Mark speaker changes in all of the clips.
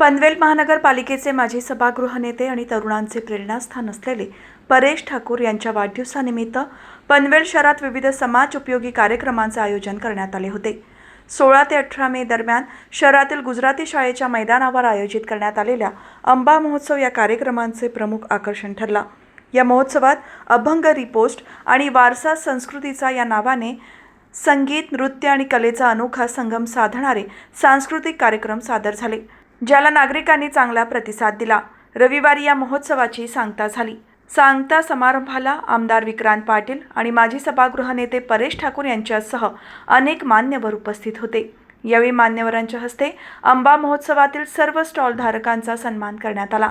Speaker 1: पनवेल महानगरपालिकेचे माजी सभागृह नेते आणि तरुणांचे प्रेरणास्थान असलेले परेश ठाकूर यांच्या वाढदिवसानिमित्त पनवेल शहरात विविध समाज उपयोगी कार्यक्रमांचे आयोजन करण्यात आले होते. सोळा ते अठरा मे दरम्यान शहरातील गुजराती शाळेच्या मैदानावर आयोजित करण्यात आलेल्या अंबा महोत्सव या कार्यक्रमांचे प्रमुख आकर्षण ठरला. या महोत्सवात अभंग रिपोस्ट आणि वारसा संस्कृतीचा या नावाने संगीत नृत्य आणि कलेचा अनोखा संगम साधणारे सांस्कृतिक कार्यक्रम सादर झाले. ज्याला नागरिकांनी चांगला प्रतिसाद दिला. रविवारी या महोत्सवाची सांगता झाली. सांगता समारंभाला आमदार विक्रांत पाटील आणि माजी सभागृह नेते परेश ठाकूर यांच्यासह अनेक मान्यवर उपस्थित होते. यावेळी मान्यवरांच्या हस्ते आंबा महोत्सवातील सर्व स्टॉलधारकांचा सन्मान करण्यात आला.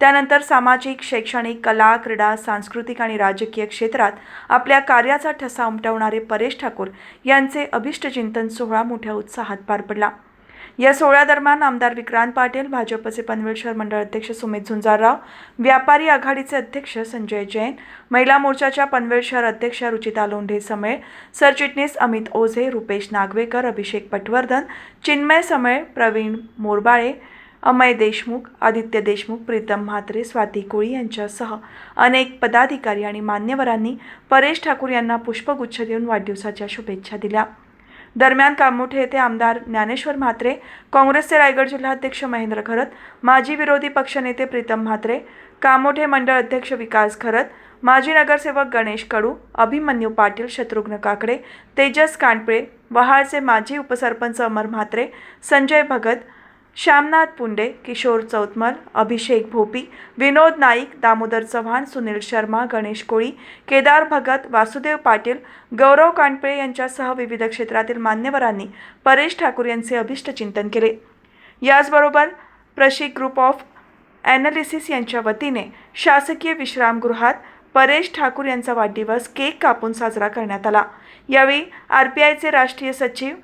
Speaker 1: त्यानंतर सामाजिक शैक्षणिक कला क्रीडा सांस्कृतिक आणि राजकीय क्षेत्रात आपल्या कार्याचा ठसा उमटवणारे परेश ठाकूर यांचे अभिष्टचिंतन सोहळा मोठ्या उत्साहात पार पडला. या सोहळ्यादरम्यान आमदार विक्रांत पाटील भाजपचे पनवेल शहर मंडळ अध्यक्ष सुमित झुंजारराव व्यापारी आघाडीचे अध्यक्ष संजय जैन महिला मोर्चाच्या पनवेल शहर अध्यक्षा रुचिता लोंढे समेळ सरचिटणीस अमित ओझे रुपेश नागवेकर अभिषेक पटवर्धन चिन्मय समेळ प्रवीण मोरबाळे अमय देशमुख आदित्य देशमुख प्रीतम म्हात्रे स्वाती कोळी यांच्यासह अनेक पदाधिकारी आणि मान्यवरांनी परेश ठाकूर यांना पुष्पगुच्छ देऊन वाढदिवसाच्या शुभेच्छा दिल्या. दरम्यान कामोठे येथे आमदार ज्ञानेश्वर म्हात्रे काँग्रेसचे रायगड जिल्हाध्यक्ष महेंद्र खरत माजी विरोधी पक्षनेते प्रीतम म्हात्रे कामोठे मंडळ अध्यक्ष विकास खरत माजी नगरसेवक गणेश कडू अभिमन्यू पाटील शत्रुघ्न काकडे तेजस कांडपे वहाळचे माजी उपसरपंच अमर म्हात्रे संजय भगत श्यामनाथ पुंडे किशोर चौतमल अभिषेक भोपी विनोद नाईक दामोदर चव्हाण सुनील शर्मा गणेश कोळी केदार भगत वासुदेव पाटील गौरव कांडपळे यांच्यासह विविध क्षेत्रातील मान्यवरांनी परेश ठाकूर यांचे अभिष्टचिंतन केले. याचबरोबर प्रशिक ग्रुप ऑफ ॲनालिसिस यांच्या वतीने शासकीय विश्रामगृहात परेश ठाकूर यांचा वाढदिवस केक कापून साजरा करण्यात आला. यावेळी आर पी आयचे राष्ट्रीय सचिव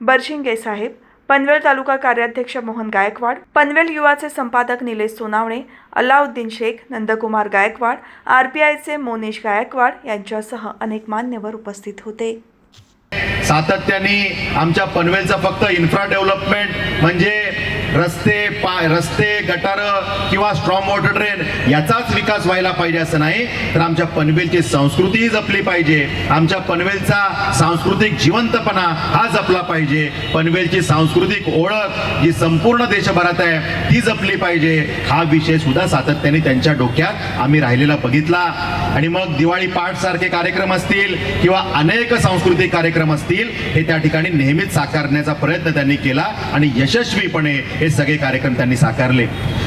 Speaker 1: बर्शिंगे साहेब पनवेल तालुका कार्याध्यक्ष मोहन गायकवाड पनवेल युवाचे संपादक निलेश सोनावणे अलाउद्दीन शेख नंदकुमार गायकवाड आर पी आयचे मोनेश गायकवाड यांच्यासह अनेक मान्यवर उपस्थित होते.
Speaker 2: सातत्याने आमच्या पनवेलचा फक्त इन्फ्रा डेव्हलपमेंट म्हणजे रस्ते पा रस्ते गटार किंवा स्ट्रॉंग वॉटर ड्रेन याचाच विकास व्हायला पाहिजे असं नाही. तर आमच्या पनवेलची संस्कृतीही जपली पाहिजे. आमच्या पनवेलचा सांस्कृतिक जिवंतपणा हा जपला पाहिजे. पनवेलची सांस्कृतिक ओळख जी संपूर्ण देशभरात आहे ती जपली पाहिजे. हा विषय सुद्धा सातत्याने त्यांच्या डोक्यात आम्ही राहिलेला बघितला. आणि मग दिवाळी पाठ सारखे कार्यक्रम असतील किंवा अनेक सांस्कृतिक कार्यक्रम असतील हे त्या ठिकाणी नेहमीच साकारण्याचा प्रयत्न त्यांनी केला. आणि यशस्वीपणे हे सगळे कार्यक्रम त्यांनी साकारले.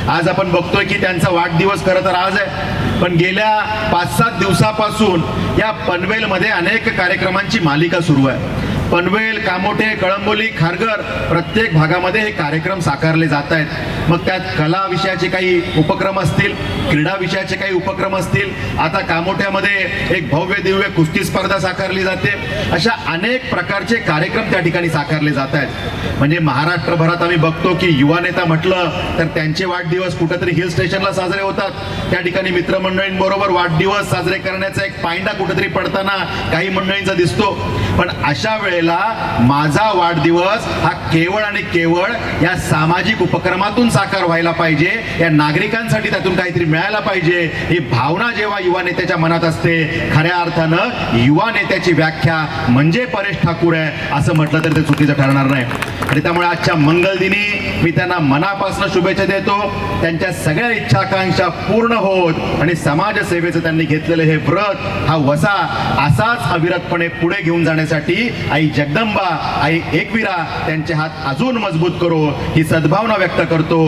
Speaker 2: आज आपण बघतोय की त्यांचा वाढदिवस खरं तर आज आहे. पण गेल्या पाच सात दिवसापासून या पनवेलमध्ये अनेक कार्यक्रमांची मालिका सुरू आहे. पनवेल कामोठे कळंबोली खारघर प्रत्येक भागामध्ये हे कार्यक्रम साकारले जात आहेत. मग त्यात कला विषयाचे काही उपक्रम असतील क्रीडा विषयाचे काही उपक्रम असतील आता कामोठ्यामध्ये एक भव्य दिव्य कुस्ती स्पर्धा साकारली जाते. अशा अनेक प्रकारचे कार्यक्रम त्या ठिकाणी साकारले जात आहेत. म्हणजे महाराष्ट्रभरात आम्ही बघतो की युवा नेता म्हटलं तर त्यांचे वाढदिवस कुठेतरी हिल स्टेशनला साजरे होतात. त्या ठिकाणी मित्रमंडळींबरोबर वाढदिवस साजरे करण्याचा एक पायंडा कुठेतरी पडताना काही मंडळींचा दिसतो. पण अशा वेळेला माझा वाढदिवस हा केवळ आणि केवळ या सामाजिक उपक्रमातून साकार व्हायला पाहिजे. या नागरिकांसाठी त्यातून काहीतरी मिळायला पाहिजे. ही भावना जेव्हा युवा नेत्याच्या मनात असते खऱ्या अर्थानं युवा नेत्याची व्याख्या म्हणजे परेश ठाकूर आहे असं म्हटलं तर ते चुकीचं ठरणार नाही. आणि त्यामुळे आजच्या मंगल दिनी मी त्यांना मनापासून शुभेच्छा देतो. त्यांच्या सगळ्या इच्छाकांक्षा पूर्ण होत आणि समाजसेवेचं त्यांनी घेतलेलं हे व्रत हा वसा असाच अविरतपणे पुढे घेऊन जाण्यासाठी आई जगदंबा आई एकविरा त्यांचे हात अजून मजबूत करो ही सद्भावना व्यक्त करतो.